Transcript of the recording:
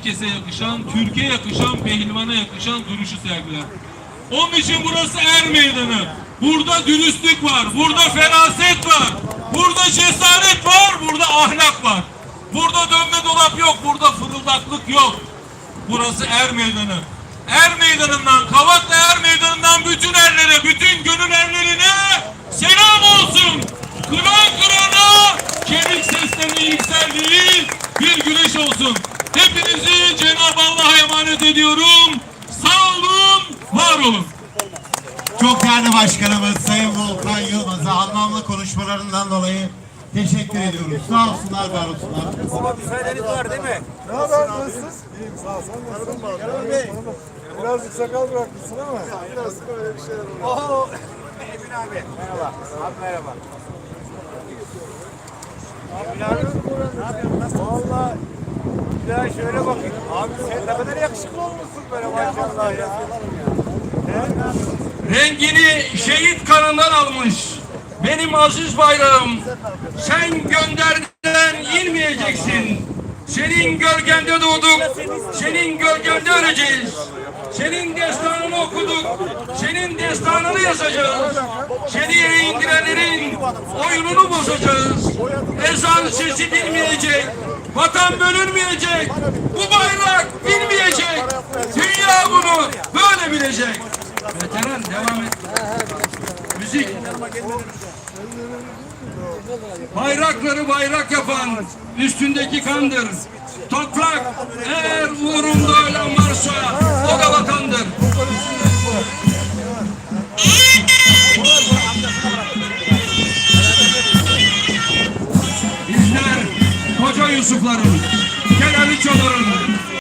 herkese yakışan, Türkiye yakışan, pehlivana yakışan duruşu sergiler. Onun için burası er meydanı. Burada dürüstlük var, burada feraset var, burada cesaret var, burada ahlak var. Burada dönme dolap yok, burada fırıldaklık yok. Burası er meydanı. Er meydanından, Kavaklı er meydanından bütün erlere, bütün gönül erlerine selam olsun. Kıran kırana kemik seslerinin yükseldiği bir güneş olsun. Hepinizi Cenab-ı Allah'a emanet ediyorum. Sağ olun, var olun. Çok değerli başkanımız Sayın Volkan Yılmaz'a anlamlı konuşmalarından dolayı teşekkür ediyoruz. Sağ olsunlar, var olsunlar. Baba müsaadeniz var değil mi? Ne haber nasılsınız? İyiyim sağ ol. Sen nasılsın? Kerem Bey. Birazcık sakal bırakmışsın ama. Biraz öyle bir şeyler oluyor. Oo. Emin abi. Merhaba. Abi merhaba. Emin abi. Ne yapıyorsun? Nasılsın? Bir şöyle bakayım. Abi sen ne kadar yakışıklı olmuşsun böyle maşallah ya. Rengini şehit kanından almış. Benim aziz bayrağım. Sen gönderden inmeyeceksin. Senin gölgende doğduk. Senin gölgende öleceğiz. Senin destanını okuduk. Senin destanını yazacağız. Seni yere indirenlerin oyununu bozacağız. Ezan sesi dinmeyecek. Vatan bölünmeyecek. Bu bayrak bilmeyecek. Dünya bunu böyle bilecek. Veteran devam et. Müzik. Bayrakları bayrak yapan üstündeki kandır. Toprak eğer uğrunda Yusufların, Kenan İçoların,